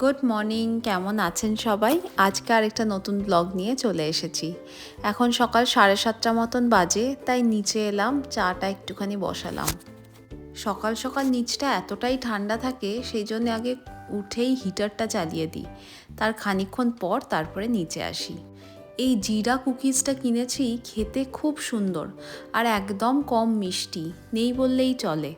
Good morning, কেমন আছেন সবাই? আজকে আরেকটা নতুন ব্লগ নিয়ে চলে এসেছি। এখন সকাল সাড়ে সাতটা মতন বাজে, তাই নিচে এলাম, চাটা একটুখানি বসালাম। সকাল সকাল নিচটা এতটাই ঠান্ডা থাকে, সেই জন্য আগে উঠেই হিটারটা চালিয়ে দিই। তার খানিকক্ষণ পর তারপরে নিচে আসি। এই জিরা কুকিজটা কিনেছি, খেতে খুব সুন্দর, আর একদম কম মিষ্টি, নেই বললেই চলে।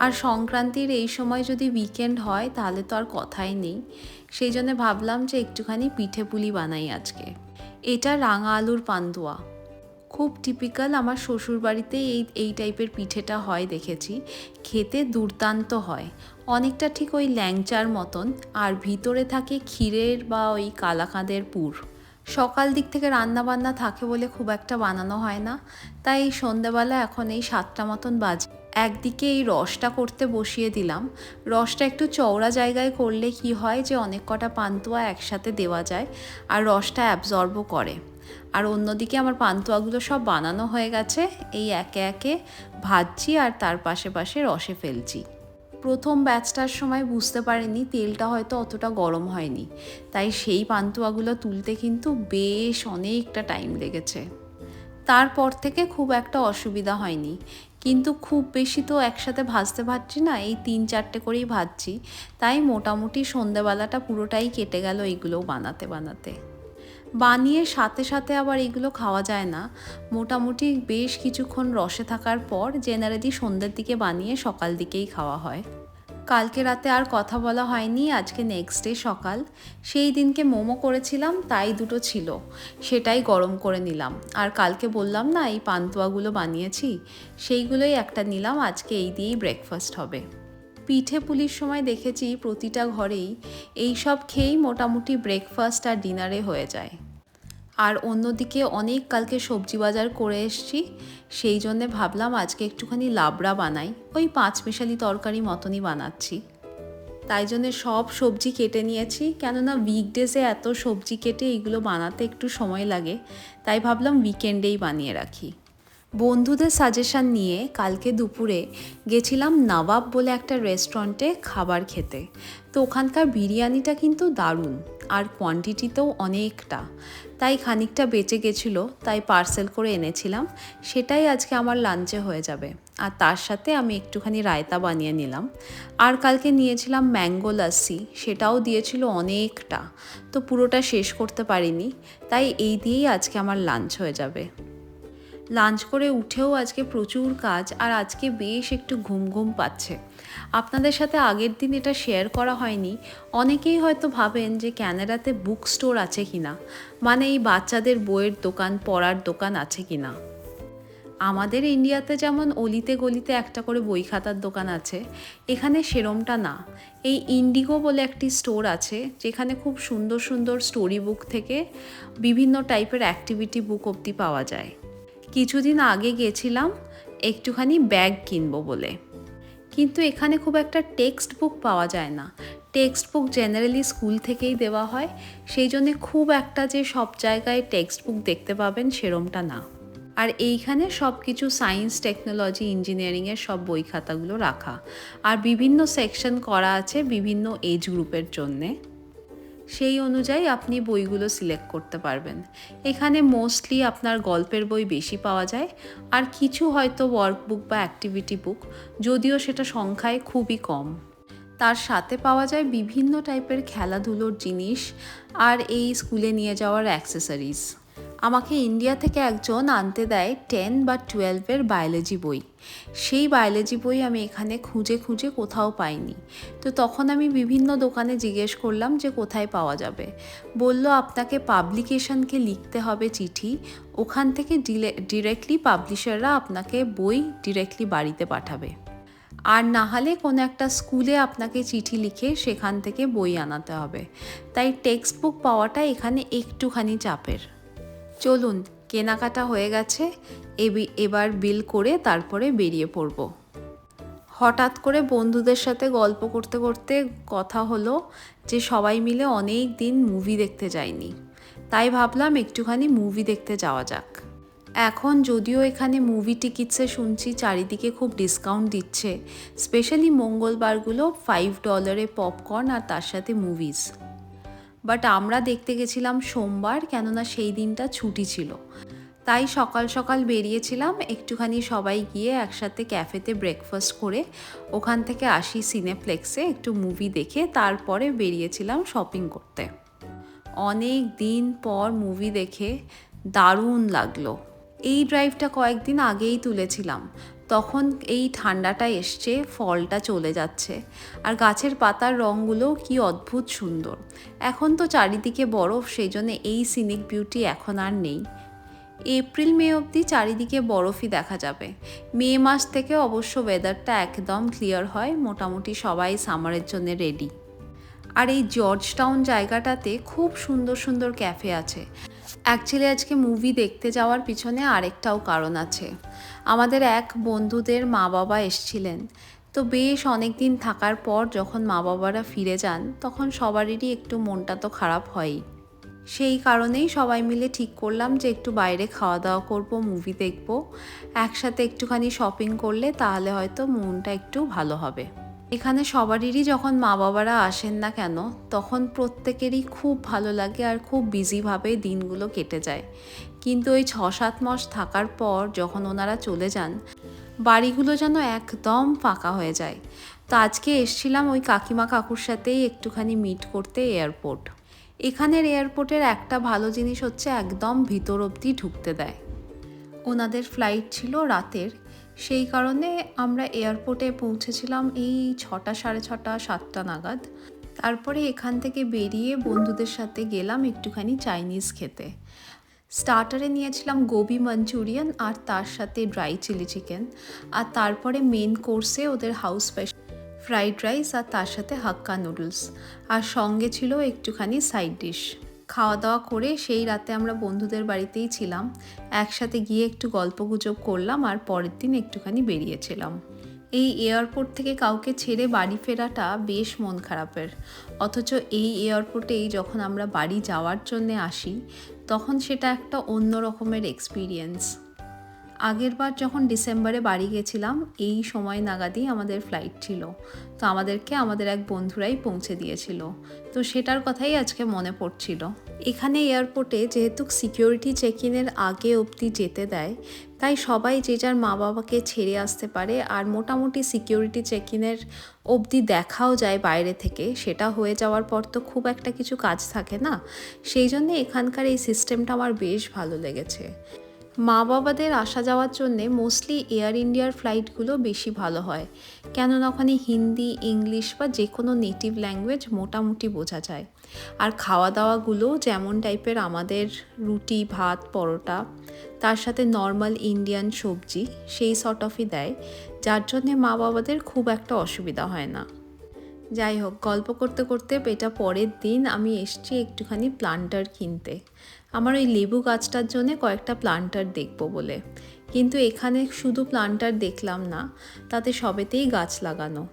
আর সংক্রান্তির এই সময় যদি উইকেন্ড হয়, তাহলে তো আর কথাই নেই। সেই জন্য ভাবলাম যে একটুখানি পিঠে পুলি বানাই আজকে। এটা রাঙা আলুর পান্তুয়া। খুব টিপিক্যাল আমার শ্বশুর বাড়িতে এই এই টাইপের পিঠেটা হয় দেখেছি। খেতে দুর্দান্ত হয়। অনেকটা ঠিক ওই ল্যাংচার মতন, আর ভিতরে থাকে ক্ষীরের বা ওই কালাকাঁদের পুর। সকাল দিক থেকে রান্না বান্না থাকে বলে খুব একটা বানানো হয় না। তাই সন্ধ্যাবেলা এখন এই সাতটা মতন বাজে। একদিকে এই রসটা করতে বসিয়ে দিলাম। রসটা একটু চওড়া জায়গায় করলে কি হয় যে, অনেক কটা পান্তুয়া একসাথে দেওয়া যায় আর রসটা অ্যাবজর্বও করে। আর অন্যদিকে আমার পান্তুয়াগুলো সব বানানো হয়ে গেছে। এই একে একে ভাজছি আর তার পাশে পাশে রসে ফেলছি। প্রথম ব্যাচটার সময় বুঝতে পারিনি, তেলটা হয়তো অতটা গরম হয়নি। তাই সেই পান্তুয়াগুলো তুলতে কিন্তু বেশ অনেকটা টাইম লেগেছে। তারপর থেকে খুব একটা অসুবিধা হয়নি। কিন্তু খুব বেশি তো একসাথে ভাজতে পারছি না, এই তিন চারটে করেই ভাজছি। তাই মোটামুটি সন্ধেবেলাটা পুরোটাই কেটে গেল এইগুলো বানাতে বানাতে। বানিয়ে সাথে সাথে আবার এগুলো খাওয়া যায় না। মোটামুটি বেশ কিছুক্ষণ রসে থাকার পর জেনারেলি সন্ধ্যের দিকে বানিয়ে সকাল দিকেই খাওয়া হয়। কালকে রাতে আর কথা বলা হয়নি, আজকে নেক্সট ডে সকাল। সেই দিনকে মোমো করেছিলাম, তাই দুটো ছিল। সেটাই গরম করে নিলাম। আর কালকে বললাম না, এই পান্তুয়াগুলো বানিয়েছি, সেইগুলোই একটা নিলাম, আজকে এই দিয়েই ব্রেকফাস্ট হবে। পিঠে পুলির সময় দেখেছি, প্রতিটা ঘরেই এই সব খেয়েই মোটামুটি ব্রেকফাস্ট আর ডিনারে হয়ে যায়। আর অন্যদিকে অনেক কালকে সবজি বাজার করে এসছি, সেই জন্যে ভাবলাম আজকে একটুখানি লাবড়া বানাই। ওই পাঁচ মিশালি তরকারি মতনই বানাচ্ছি। তাই জন্যে সব সবজি কেটে নিয়েছি, কেননা উইকডেজে এত সবজি কেটে এগুলো বানাতে একটু সময় লাগে, তাই ভাবলাম উইকেন্ডেই বানিয়ে রাখি। বন্ধুদের সাজেশান নিয়ে কালকে দুপুরে গেছিলাম নবাব বলে একটা রেস্টুরেন্টে খাবার খেতে। তো ওখানকার বিরিয়ানিটা কিন্তু দারুণ, আর কোয়ান্টিটিতেও অনেকটা। তাই খানিকটা বেঁচে গেছিল, তাই পার্সেল করে এনেছিলাম। সেটাই আজকে আমার লাঞ্চে হয়ে যাবে। আর তার সাথে আমি একটুখানি রায়তা বানিয়ে নিলাম। আর কালকে নিয়েছিলাম ম্যাঙ্গো লাসি সেটাও দিয়েছিল অনেকটা। তো পুরোটা শেষ করতে পারিনি, তাই এই দিয়েই আজকে আমার লাঞ্চ হয়ে যাবে। লাঞ্চ করে উঠেও আজকে প্রচুর কাজ আর আজকে বেশ একটু ঘুম ঘুম পাচ্ছে। আপনাদের সাথে আগের দিন এটা শেয়ার করা হয়নি। অনেকেই হয়তো ভাবেন যে ক্যানাডাতে বুক স্টোর আছে কিনা মানে এই বাচ্চাদের বইয়ের দোকান, পড়ার দোকান আছে কি না আমাদের ইন্ডিয়াতে যেমন অলিতে গলিতে একটা করে বই খাতার দোকান আছে, এখানে সেরমটা না। এই ইন্ডিগো বলে একটি স্টোর আছে, যেখানে খুব সুন্দর সুন্দর স্টোরি বুক থেকে বিভিন্ন টাইপের অ্যাক্টিভিটি বুক অবধি পাওয়া যায়। কিছুদিন আগে গেছিলাম একটুখানি ব্যাগ কিনবো বলে। কিন্তু এখানে খুব একটা টেক্সট বুক পাওয়া যায় না। টেক্সট বুক জেনারেলি স্কুল থেকেই দেওয়া হয়। সেই জন্যে খুব একটা যে সব জায়গায় টেক্সট বুক দেখতে পাবেন সেরমটা না। আর এইখানে সব কিছু সায়েন্স, টেকনোলজি ইঞ্জিনিয়ারিংয়ের সব বই খাতাগুলো রাখা। আর বিভিন্ন সেকশন করা আছে বিভিন্ন এজ গ্রুপের জন্যে। সেই অনুযায়ী আপনি বইগুলো সিলেক্ট করতে পারবেন। এখানে মোস্টলি আপনার গল্পের বই বেশি পাওয়া যায়, আর কিছু হয়তো ওয়ার্কবুক বা অ্যাক্টিভিটি বুক যদিও সেটা সংখ্যায় খুবই কম। তার সাথে পাওয়া যায় বিভিন্ন টাইপের খেলাধুলোর জিনিস, আর এই স্কুলে নিয়ে যাওয়ার অ্যাক্সেসরিজ আমাকে ইন্ডিয়া থেকে একজন আনতে দেয় টেন বা টুয়েলভের বায়োলজি বই। সেই বায়োলজি বই আমি এখানে খুঁজে খুঁজে কোথাও পাইনি। তো তখন আমি বিভিন্ন দোকানে জিজ্ঞেস করলাম যে কোথায় পাওয়া যাবে। বলল, আপনাকে পাবলিকেশনকে লিখতে হবে চিঠি। ওখান থেকে ডিরেক্টলি পাবলিশাররা আপনাকে বই ডিরেক্টলি বাড়িতে পাঠাবে। আর না হলে কোনো একটা স্কুলে আপনাকে চিঠি লিখে সেখান থেকে বই আনাতে হবে। তাই টেক্সট বুক পাওয়াটা এখানে একটুখানি চাপের। চলুন, কেনাকাটা হয়ে গেছে এবার বিল করে তারপরে বেরিয়ে পড়ব। হঠাৎ করে বন্ধুদের সাথে গল্প করতে করতে কথা হলো যে সবাই মিলে অনেক দিন মুভি দেখতে যায়নি তাই ভাবলাম একটুখানি মুভি দেখতে যাওয়া যাক। এখন যদিও এখানে মুভি টিকিটসে শুনছি চারিদিকে খুব ডিসকাউন্ট দিচ্ছে স্পেশালি মঙ্গলবারগুলো ফাইভ ডলারে পপকর্ন আর তার সাথে মুভিজ বাট আমরা দেখতে গেছিলাম সোমবার, কেননা সেই দিনটা ছুটি ছিল। তাই সকাল সকাল বেরিয়েছিলাম, একটুখানি সবাই গিয়ে একসাথে ক্যাফেতে ব্রেকফাস্ট করে, ওখান থেকে আসি সিনেপ্লেক্সে একটু মুভি দেখে, তারপরে বেরিয়েছিলাম শপিং করতে। অনেক দিন পর মুভি দেখে, দারুণ লাগল। এই ড্রাইভটা কয়েকদিন আগেই তুলেছিলাম। তখন এই ঠান্ডাটা এসছে, ফলটা চলে যাচ্ছে। আর গাছের পাতার রঙগুলো কি অদ্ভুত সুন্দর। এখন তো চারিদিকে বরফ, সেই জন্য এই সিনিক বিউটি এখন আর নেই। এপ্রিল, মে অবধি চারিদিকে বরফই দেখা যাবে। মে মাস থেকে অবশ্য ওয়েদারটা একদম ক্লিয়ার হয়, মোটামুটি সবাই সামারের জন্য রেডি আর এই জর্জ টাউন জায়গাটাতে খুব সুন্দর সুন্দর ক্যাফে আছে। অ্যাকচুয়ালি আজকে মুভি দেখতে যাওয়ার পিছনে আরেকটাও কারণ আছে। আমাদের এক বন্ধুদের মা বাবা এসছিলেন। তো বেশ অনেক দিন থাকার পর যখন মা বাবারা ফিরে যান, তখন সবারই একটু মনটা তো খারাপ হয়ই। সেই কারণেই সবাই মিলে ঠিক করলাম যে একটু বাইরে খাওয়া দাওয়া করব মুভি দেখব। একসাথে একটুখানি শপিং করলে তাহলে হয়তো মনটা একটু ভালো হবে। এখানে সবারই যখন মা বাবারা আসেন না কেন, তখন প্রত্যেকেরই খুব ভালো লাগে আর খুব বিজিভাবে দিনগুলো কেটে যায়। কিন্তু ওই ছ সাত মাস থাকার পর যখন ওনারা চলে যান, বাড়িগুলো যেন একদম ফাঁকা হয়ে যায়। তো আজকে এসছিলাম ওই কাকিমা কাকুর সাথেই একটুখানি মিট করতে এয়ারপোর্ট এখানের এয়ারপোর্টের একটা ভালো জিনিস হচ্ছে একদম ভিতর অবধি ঢুকতে দেয়। ওনাদের ফ্লাইট ছিল রাতের। সেই কারণে আমরা এয়ারপোর্টে পৌঁছেছিলাম এই ছটা, সাড়ে ছটা, সাতটা নাগাদ। তারপরে এখান থেকে বেরিয়ে বন্ধুদের সাথে গেলাম একটুখানি চাইনিজ খেতে। স্টার্টারে নিয়েছিলাম গোবি মাঞ্চুরিয়ান আর তার সাথে ড্রাই চিলি চিকেন আর তারপরে মেন কোর্সে ওদের হাউস স্পেশাল ফ্রাইড রাইস আর তার সাথে হাক্কা নুডলস আর সঙ্গে ছিল একটুখানি সাইড ডিশ খাওয়া দাওয়া করে সেই রাতে আমরা বন্ধুদের বাড়িতেই ছিলাম। একসাথে গিয়ে একটু গল্প গুজব করলাম আর পরের দিন একটুখানি বেরিয়েছিলাম। এই এয়ারপোর্ট থেকে কাউকে ছেড়ে বাড়ি ফেরাটা বেশ মন খারাপের। অথচ এই এয়ারপোর্টেই যখন আমরা বাড়ি যাওয়ার জন্যে আসি, তখন সেটা একটা অন্য রকমের এক্সপিরিয়েন্স আগের বার যখন ডিসেম্বরে বাড়ি গেছিলাম, এই সময় নাগাদই আমাদের ফ্লাইট ছিল। তো আমাদেরকে আমাদের এক বন্ধুরাই পৌঁছে দিয়েছিল। তো সেটার কথাই আজকে মনে পড়ছিল। এখানে এয়ারপোর্টে যেহেতু সিকিউরিটি চেক ইনের আগে অবধি যেতে দেয়, তাই সবাই যে যার মা বাবাকে ছেড়ে আসতে পারে আর মোটামুটি সিকিউরিটি চেক ইনের অবধি দেখাও যায় বাইরে থেকে, সেটা হয়ে যাওয়ার পর তো খুব একটা কিছু কাজ থাকে না। সেই জন্য এখানকার এই সিস্টেমটা আমার বেশ ভালো লেগেছে। মা বাবাদের আসা যাওয়ার জন্যে মোস্টলি এয়ার ইন্ডিয়ার ফ্লাইটগুলো বেশি ভালো হয়। কেননা ওখানে হিন্দি, ইংলিশ বা যে কোনো নেটিভ ল্যাঙ্গুয়েজ মোটামুটি বোঝা যায়। আর খাওয়া দাওয়াগুলো যেমন টাইপের আমাদের রুটি, ভাত, পরোটা, তার সাথে নর্মাল ইন্ডিয়ান সবজি, সেই সর্ট অফই দেয়, যার জন্যে মা বাবাদের খুব একটা অসুবিধা হয় না। যাই হোক, গল্প করতে করতে এটা পরের দিন আমি এসছি একটুখানি প্লান্টার কিনতে। আমার ওই লেবু গাছটার জন্য কয়েকটা প্লান্টার দেখব বলে। কিন্তু এখানে শুধু প্লান্টার দেখলাম না, তাতে সবেতেই গাছ লাগানো।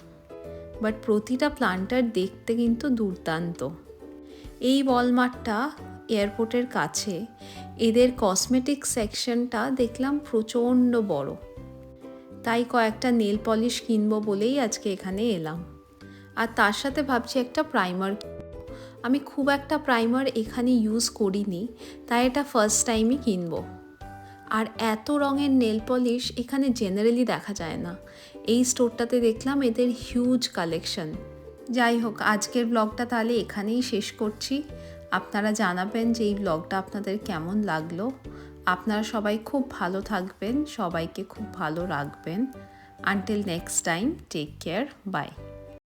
বাট প্রতিটা প্লান্টার দেখতে কিন্তু দুর্দান্ত। এই বলমার্টটা এয়ারপোর্টের কাছে, এদের কসমেটিক সেকশনটা দেখলাম প্রচণ্ড বড়। তাই কয়েকটা নেল পলিশ কিনবো বলেই আজকে এখানে এলাম। আর তার সাথে ভাবছি একটা প্রাইমার আমি খুব একটা প্রাইমার এখানে ইউজ করিনি, তাই এটা ফার্স্ট টাইমই কিনবো। আর এত রঙের নেল পলিশ এখানে জেনারেলি দেখা যায় না। এই স্টোরটাতে দেখলাম এদের হিউজ কালেকশন যাই হোক, আজকের ব্লগটা তাহলে এখানেই শেষ করছি। আপনারা জানাবেন যে এই ব্লগটা আপনাদের কেমন লাগল। আপনারা সবাই খুব ভালো থাকবেন, সবাইকে খুব ভালো রাখবেন। Until next time take care bye